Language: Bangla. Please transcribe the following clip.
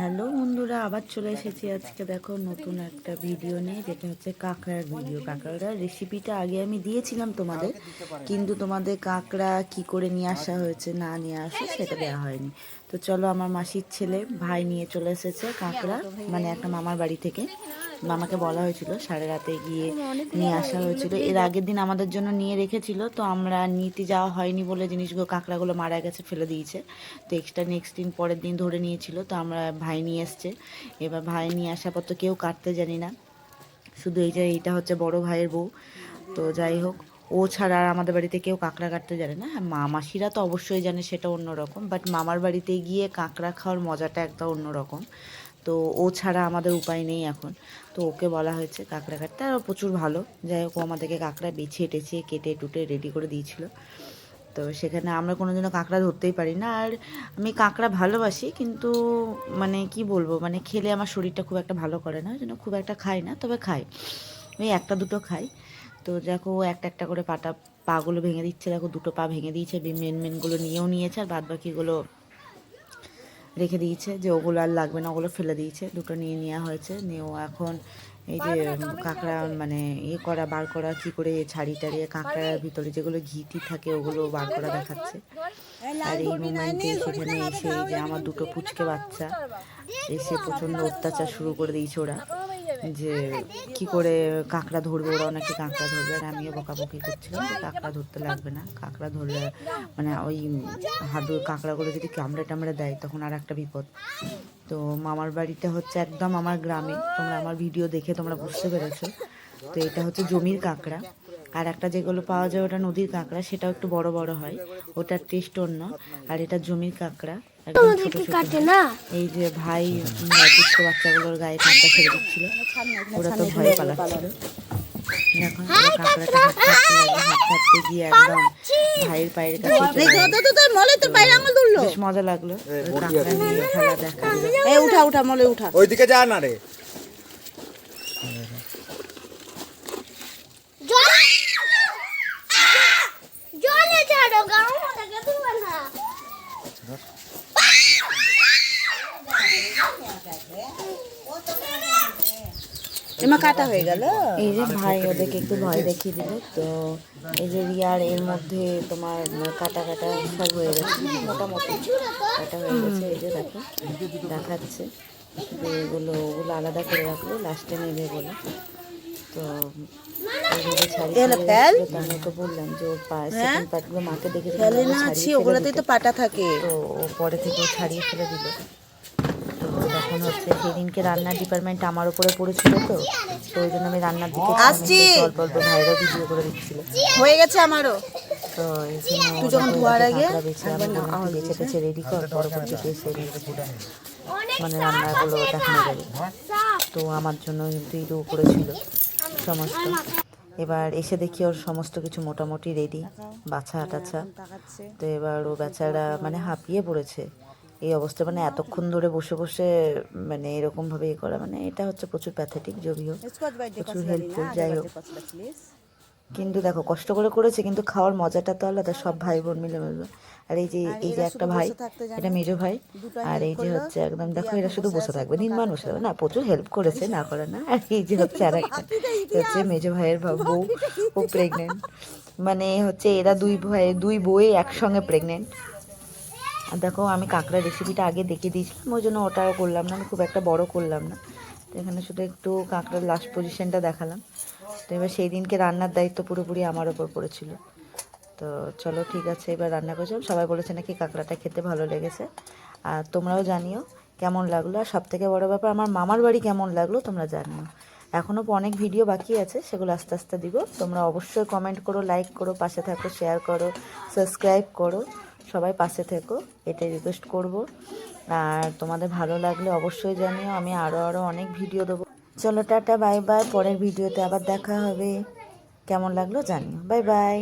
হ্যালো বন্ধুরা, আবার চলে এসেছি আজকে দেখো নতুন একটা ভিডিও নিয়ে, যেটা হচ্ছে কাঁকড়ার ভিডিও কাঁকড়ার রেসিপিটা আগে আমি দিয়েছিলাম তোমাদের, কিন্তু তোমাদের কাঁকড়া কি করে নিয়ে আসা হয়েছে না নিয়ে আসা সেটা দেওয়া হয়নি। তো চলো আমার মাসির ছেলে ভাই নিয়ে চলে এসেছে কাঁকড়া মানে একটা মামার বাড়ি থেকে। মামাকে বলা হয়েছিল সাড়ে রাতে গিয়ে নিয়ে আসা হয়েছিল। এর আগের দিন আমাদের জন্য নিয়ে রেখেছিল, তো আমরা নিতে যাওয়া হয়নি বলে জিনিসগুলো, কাঁকড়াগুলো মারা গেছে, ফেলে দিয়েছে। তো এক্সট্রা নেক্সট দিন, পরের দিন ধরে নিয়েছিল, তো আমরা ভাই নিয়ে এসছে। এবার ভাই নিয়ে আসার পর তো কেউ কাটতে জানি না। শুধু এই যে এইটা হচ্ছে বড় ভাইয়ের বউ। তো যাই হোক ও ছাড়া আর আমাদের বাড়িতে কেউ কাঁকড়া কাটতে জানে না। হ্যাঁ মা মাসিরা তো অবশ্যই জানে সেটা অন্যরকম বাট মামার বাড়িতে গিয়ে কাঁকড়া খাওয়ার মজাটা একটা অন্যরকম। তো ও ছাড়া আমাদের উপায় নেই এখন। তো ওকে বলা হয়েছে কাঁকড়া কাটতে, আর প্রচুর ভালো। যাই হোক, ও আমাদেরকে কাঁকড়া বেছে টেছে, কেটে টুটে রেডি করে দিয়েছিল। তো সেখানে আমরা কোনোদিনও কাঁকড়া ধরতেই পারি না। আর আমি কাঁকড়া ভালোবাসি, কিন্তু মানে কি বলব মানে খেলে আমার শরীরটা খুব একটা ভালো করে না, ওই জন্য খুব একটা খাই না, তবে খাই। ওই একটা দুটো খাই। তো দেখো ও একটা একটা করে পাটা পাগুলো ভেঙে দিচ্ছে। দেখো দুটো পা ভেঙে দিয়েছে। মেন মেনগুলো নিয়েও নিয়েছে আর বাদ বাকিগুলো রেখে দিয়েছে যে ওগুলো আর লাগবে না ওগুলো ফেলে দিয়েছে। দুটো নিয়ে নেওয়া হয়েছে। নিয়েও এখন এই যে কাঁকড়া মানে ইয়ে করা বার করা কি করে ছাড়ি টাড়িয়ে কাঁকড়ার ভিতরে যেগুলো ঘিটি থাকে ওগুলো বার করা দেখাচ্ছে। আর এই মোমেন্টে সেখানে এসে যে আমার দুটো পুচকে বাচ্চা এসে প্রচণ্ড অত্যাচার শুরু করে দিয়েছে ওরা। যে কি করে কাঁকড়া ধরবে, ওরা অনেকে কাঁকড়া ধরবে আর আমিও বকাবকি করছিলাম, যে কাঁকড়া ধরতে লাগবে না, কাঁকড়া ধরলে মানে ওই হাডু কাঁকড়াগুলো যদি কামড়ে টামড়ে দেয়, তখন আর একটা বিপদ। তো মামার বাড়িটা হচ্ছে একদম আমার গ্রামে, তোমরা আমার ভিডিও দেখে তোমরা বুঝতে পেরেছ। তো এটা হচ্ছে জমির কাঁকড়া। আর একটা যেগুলো পাওয়া যায় ওটা নদীর কাঁকড়া সেটাও একটু বড় বড় হয়। ওটার টেস্ট অন্য আর এটা জমির কাঁকড়া। এই যে ভাই দুষ্ট বাচ্চাগুলোর গায়ে কাঁকড়া ছেড়ে দিচ্ছিল। ওরা তো ভয়ে পালাচ্ছিল। দেখো কাঁকড়াটা হাত কাটতে গিয়ে একদম ভাইয়ের পায়ের কাছে বেশ মজা লাগল। কাঁকড়া নিয়ে খেলা দেখা উঠা উঠা মলে উঠা। ওইদিকে যা না রে জলে ছাড়ো গাও থেকে তুমি না এমা কাটা হয়ে গেল। এই যে ভাই ওদেরকে একটু ভয় দেখিয়ে দিল। তো এই যে রিয়ার এর মধ্যে তোমার কাটা কাটা সব হয়ে গেছে। মোটামুটি কাটা হয়ে গেছে। এই যে দেখো দেখাচ্ছে। এগুলো ওগুলো আলাদা করে রাখল লাস্টে নেবে বলে তো আমি ওকে বললাম যে ওর সেকেন্ড পার্টগুলো মাকে দেখে ছাড়িয়ে ওগুলোতেই তো পাটা থাকে। তো ও পরে থেকে ছাড়িয়ে ফেলে দিল। তখন হচ্ছে সেদিনকে রান্নার ডিপার্টমেন্ট আমার উপরে পড়েছিল তো তো ওই জন্য আমি রান্নার দিকে আসছি। অল্প অল্প ভাইরা ভিডিও করে দিচ্ছিল। হয়ে গেছে আমারও। তো এই জন্য তুই যখন ওরা ধোয়ার বলল আগে বেছে আমি বেছে টেছে রেডি কর পরবর্তীতে এসে মানে রান্নাগুলো দেখানো যাবে তো আমার জন্য কিন্তু সমস্ত। এবার এসে দেখি ওর সমস্ত কিছু মোটামুটি রেডি বাছা টাছা তো এবার ও বেচারা মানে হাঁপিয়ে পড়েছে। অবস্থা মানে এতক্ষণ ধরে বসে বসে মানে এরকম ভাবে এ করা মানে এটা হচ্ছে প্রচুর প্যাথেটিক যদিও প্রচুর হেল্পফুল যাই হোক। কিন্তু দেখো কষ্ট করে করেছে কিন্তু খাওয়ার মজাটা তো আলাদা সব ভাই বোন মিলে মিলবে আর এই যে এই যে একটা ভাই এটা মেজো ভাই আর এই যে হচ্ছে একদম দেখো এরা শুধু বসে থাকবে মান বসে থাকবে না প্রচুর হেল্প করেছে না করে না আর এই যে হচ্ছে আর একটা হচ্ছে মেজো ভাইয়ের বউ ও প্রেগনেন্ট মানে হচ্ছে এরা দুই ভাই দুই বই একসঙ্গে প্রেগনেন্ট আর দেখো, আমি কাঁকড়া রেসিপিটা আগে দেখিয়ে দিয়েছিলাম, ওই জন্য ওটাও করলাম না, আমি খুব একটা বড় করলাম না। তো এখানে শুধু একটু কাঁকড়ার লাস্ট পজিশনটা দেখালাম। তো এবার সেই দিনকে রান্নার দায়িত্ব পুরোপুরি আমার ওপর পড়েছিল। তো চলো, ঠিক আছে, এবার রান্না করছিলাম সবাই বলেছে নাকি কাঁকড়াটা খেতে ভালো লেগেছে। আর তোমরাও জানিও কেমন লাগল। আর সব থেকে বড়ো ব্যাপার, আমার মামার বাড়ি কেমন লাগল তোমরা জানিও। এখনও অনেক ভিডিও বাকি আছে, সেগুলো আস্তে আস্তে দিব। তোমরা অবশ্যই কমেন্ট করো লাইক করো, পাশে থাকো শেয়ার করো সাবস্ক্রাইব করো। সবাই পাশে থেকো, এটাই রিকোয়েস্ট করব। আর তোমাদের ভালো লাগলে অবশ্যই জানিও, আমি আরও আরও অনেক ভিডিও দেবো। চলো টাটা বাই বাই পরের ভিডিওতে আবার দেখা হবে। কেমন লাগল জানিও। Bye bye